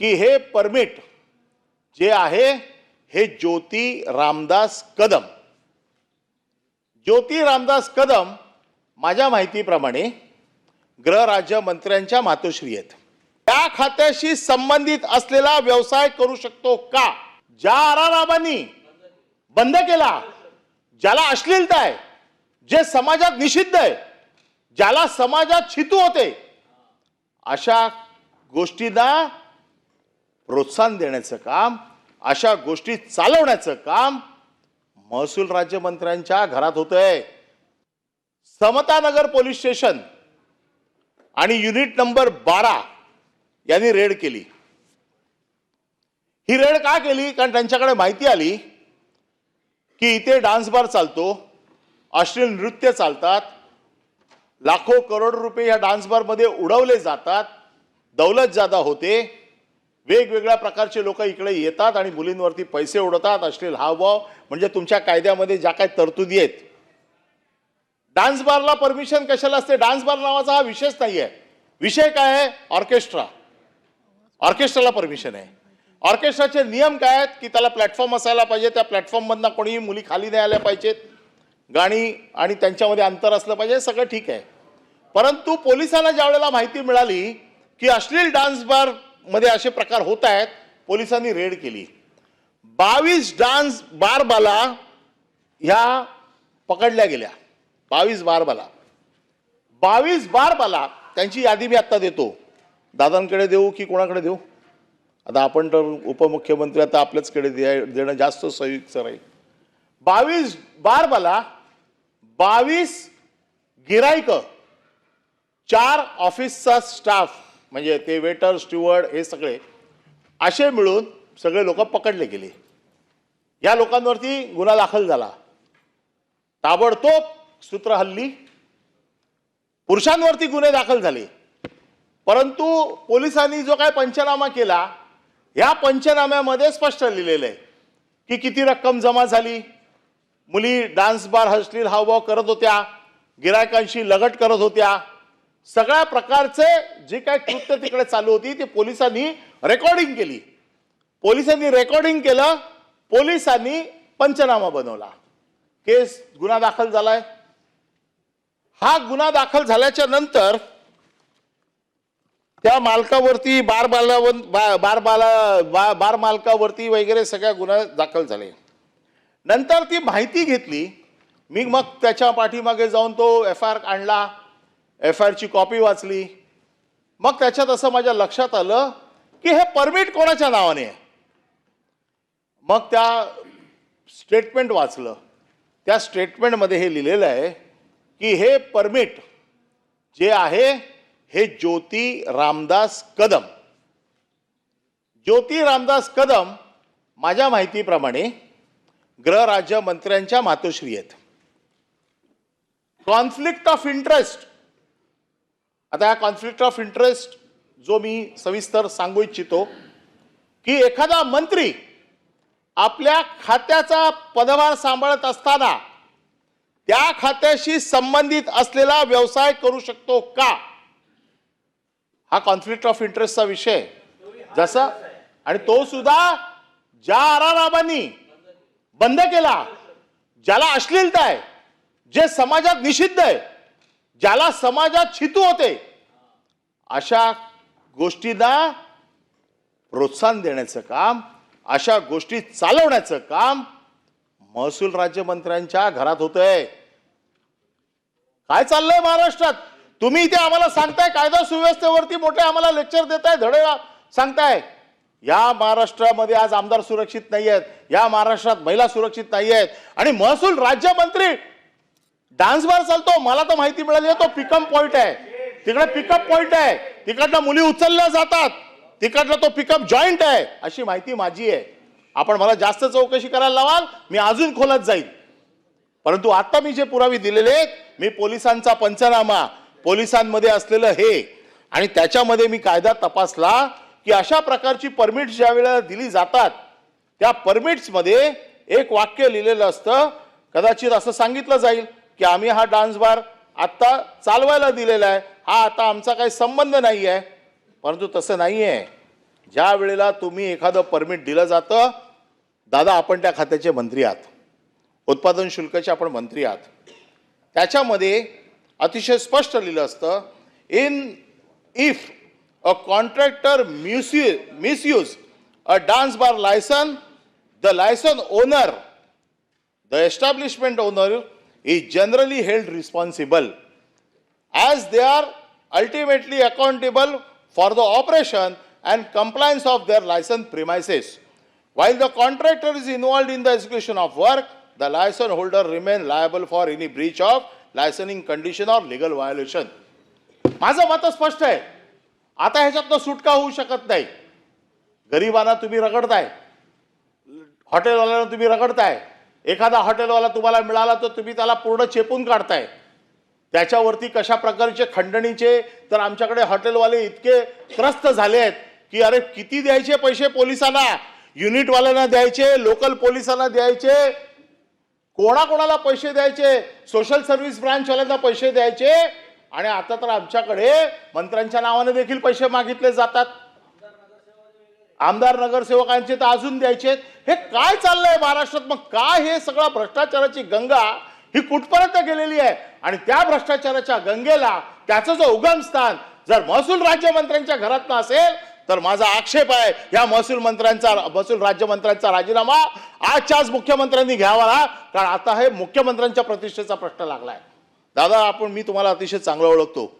की हे परमिट जे आहे हे ज्योती रामदास कदम. ज्योती रामदास कदम माझ्या माहितीप्रमाणे गृहराज्य मंत्र्यांच्या मातोश्री आहेत. त्या खात्याशी संबंधित असलेला व्यवसाय करू शकतो का? ज्या आरारामांनी बंद केला ज्याला अश्लीलता आहे जे समाजात निषिद्ध आहे ज्याला समाजात छितू होते अशा गोष्टींना प्रोत्साहन देण्याचं काम अशा गोष्टी चालवण्याचं काम महसूल राज्यमंत्र्यांच्या घरात होतंय. समतानगर पोलीस स्टेशन आणि युनिट नंबर बारा यांनी रेड केली. ही रेड का केली? कारण त्यांच्याकडे माहिती आली की इथे डान्स बार चालतो अश्लील नृत्य चालतात लाखो करोड रुपये या डान्स बारमध्ये उडवले जातात दौलत जादा होते वेगवेगळ्या प्रकारचे लोक इकडे येतात आणि मुलींवरती पैसे उडवतात अश्लील हावभाव म्हणजे तुमच्या कायद्यामध्ये ज्या काही तरतुदी आहेत. डान्स बारला परमिशन कशाला असते? डान्स बार नावाचा हा विषयच नाही आहे विषय काय आहे? ऑर्केस्ट्रा. ऑर्केस्ट्राला परमिशन आहे. ऑर्केस्ट्राचे नियम काय आहेत? की त्याला प्लॅटफॉर्म असायला पाहिजे. त्या प्लॅटफॉर्ममधनं कोणीही मुली खाली नाही आल्या पाहिजेत. गाणी आणि त्यांच्यामध्ये अंतर असलं पाहिजे. सगळं ठीक आहे. परंतु पोलिसांना ज्या वेळेला माहिती मिळाली की अश्लील डान्स बार मध्ये असे प्रकार होत आहेत. पोलिसांनी रेड केली. बावीस डान्स बारबाला ह्या पकडल्या गेल्या. बावीस बारबाला. बावीस बारबाला त्यांची यादी मी आत्ता देतो. दादांकडे देऊ की कोणाकडे देऊ? आता आपण तर उपमुख्यमंत्री आता आपल्याचकडे दे देणं जास्त संयुक्त राहील. बावीस बारबाला बावीस गिरायक चार ऑफिसचा स्टाफ म्हणजे ते वेटर स्टुअर्ड हे सगळे असे मिळून सगळे लोक पकडले गेले. या लोकांवरती गुन्हा दाखल झाला. ताबडतोब सूत्र हल्ली. पुरुषांवरती गुन्हे दाखल झाले. परंतु पोलिसांनी जो काय पंचनामा केला या पंचनाम्यामध्ये स्पष्ट लिहिलेलं आहे की किती रक्कम जमा झाली. मुली डान्स बार हसलील हावभाव करत होत्या. गिरायकांशी लगट करत होत्या. सगळ्या प्रकारचे जे काय कृत्य तिकडे चालू होती ते पोलिसांनी रेकॉर्डिंग केली. पोलिसांनी रेकॉर्डिंग केलं पोलिसांनी पंचनामा बनवला. केस गुन्हा दाखल झालाय. हा गुन्हा दाखल झाल्याच्यानंतर त्या मालकावरती बार बालावर बा- बार बाला बा- बार मालकावरती वगैरे सगळ्या गुन्हा दाखल झाले. नंतर ती माहिती घेतली. मी मग त्याच्या पाठीमागे जाऊन तो एफ आय आर आणला. एफ आय आरची कॉपी वाचली. मग त्याच्यात असं माझ्या लक्षात आलं की हे परमिट कोणाच्या नावाने आहे? मग त्या स्टेटमेंट वाचलं. त्या स्टेटमेंटमध्ये हे लिहिलेलं आहे की हे परमिट जे आहे हे ज्योती रामदास कदम. ज्योती रामदास कदम माझ्या माहितीप्रमाणे गृहराज्यमंत्र्यांच्या मातोश्री आहेत. कॉन्फ्लिक्ट ऑफ इंटरेस्ट आता या कॉन्फ्लिक्ट ऑफ इंटरेस्ट जो मी सविस्तर सांगू इच्छितो की एखादा मंत्री आपल्या खात्याचा पदभार सांभाळत असताना त्या खात्याशी संबंधित असलेला व्यवसाय करू शकतो का? हा कॉन्फ्लिक्ट ऑफ इंटरेस्टचा विषय जसा आणि तो सुद्धा ज्या आरारामांनी बंद केला ज्याला अश्लीलता आहे जे समाजात निषिद्ध आहे ज्याला समाजात छितू होते अशा गोष्टींना प्रोत्साहन देण्याचं काम अशा गोष्टी चालवण्याचं काम महसूल राज्यमंत्र्यांच्या घरात होतंय. काय चाललंय महाराष्ट्रात? तुम्ही इथे आम्हाला सांगताय कायदा सुव्यवस्थेवरती मोठे आम्हाला लेक्चर देताय धडे सांगताय. या महाराष्ट्रामध्ये आज आमदार सुरक्षित नाही आहेत या महाराष्ट्रात महिला सुरक्षित नाही आहेत आणि महसूल राज्यमंत्री डान्स बार चालतो. मला तर माहिती मिळाली आहे तो पिकअप पॉइंट आहे. तिकडे पिकअप पॉइंट आहे. तिकडनं मुली उचलल्या जातात. तिकडनं तो पिकअप जॉईंट आहे. अशी माहिती माझी आहे. आपण मला जास्त चौकशी करायला लावाल. मी अजून खोलात जाईल. परंतु आता मी जे पुरावे दिलेले आहेत मी पोलिसांचा पंचनामा पोलिसांमध्ये असलेलं हे आणि त्याच्यामध्ये मी कायदा तपासला की अशा प्रकारची परमिट्स ज्या वेळेला दिली जातात त्या परमिट्समध्ये एक वाक्य लिहिलेलं असतं. कदाचित असं सांगितलं जाईल. की आम्ही हा डान्स बार आत्ता चालवायला दिलेला आहे. हा आता आमचा काही संबंध नाही आहे. परंतु तसं नाही आहे. ज्या वेळेला तुम्ही एखादं परमिट दिलं जातं दादा आपण त्या खात्याचे मंत्री आहात. उत्पादन शुल्काचे आपण मंत्री आहात. त्याच्यामध्ये अतिशय स्पष्ट लिहिलं असतं in if a contractor misu misuses a dance bar licence the licence owner the establishment owner is generally held responsible as they are ultimately accountable for the operation and compliance of their license premises. While the contractor is involved in the execution of work, the license holder remain liable for any breach of licensing condition or legal violation. माझं मत स्पष्ट आहे आता ह्याच्यातनं सुटका होऊ शकत नाही गरिबांना तुम्ही रगडताय हॉटेलवाल्यांना तुम्ही रगडताय एखादा हॉटेलवाला तुम्हाला मिळाला तर तुम्ही त्याला पूर्ण चेपून काढताय. त्याच्यावरती कशा प्रकारचे खंडणीचे तर आमच्याकडे हॉटेलवाले इतके त्रस्त झाले आहेत की अरे किती द्यायचे पैसे पोलिसांना? युनिटवाल्यांना द्यायचे लोकल पोलिसांना द्यायचे. कोणाकोणाला पैसे द्यायचे? सोशल सर्व्हिस ब्रांचवाल्यांना पैसे द्यायचे. आणि आता तर आमच्याकडे मंत्र्यांच्या नावाने देखील पैसे मागितले जातात. आमदार नगरसेवकांचे तर अजून द्यायचे हे काय चाललंय महाराष्ट्रात? मग काय हे सगळं भ्रष्टाचाराची गंगा ही कुठपर्यंत गेलेली आहे? आणि त्या भ्रष्टाचाराच्या गंगेला त्याचं जो उगम स्थान जर महसूल राज्यमंत्र्यांच्या घरातनं असेल तर माझा आक्षेप आहे या महसूल मंत्र्यांचा महसूल राज्यमंत्र्यांचा राजीनामा आजच्याच मुख्यमंत्र्यांनी घ्यावा कारण आता हे मुख्यमंत्र्यांच्या प्रतिष्ठेचा प्रश्न लागलाय. दादा आपण मी तुम्हाला अतिशय चांगलं ओळखतो.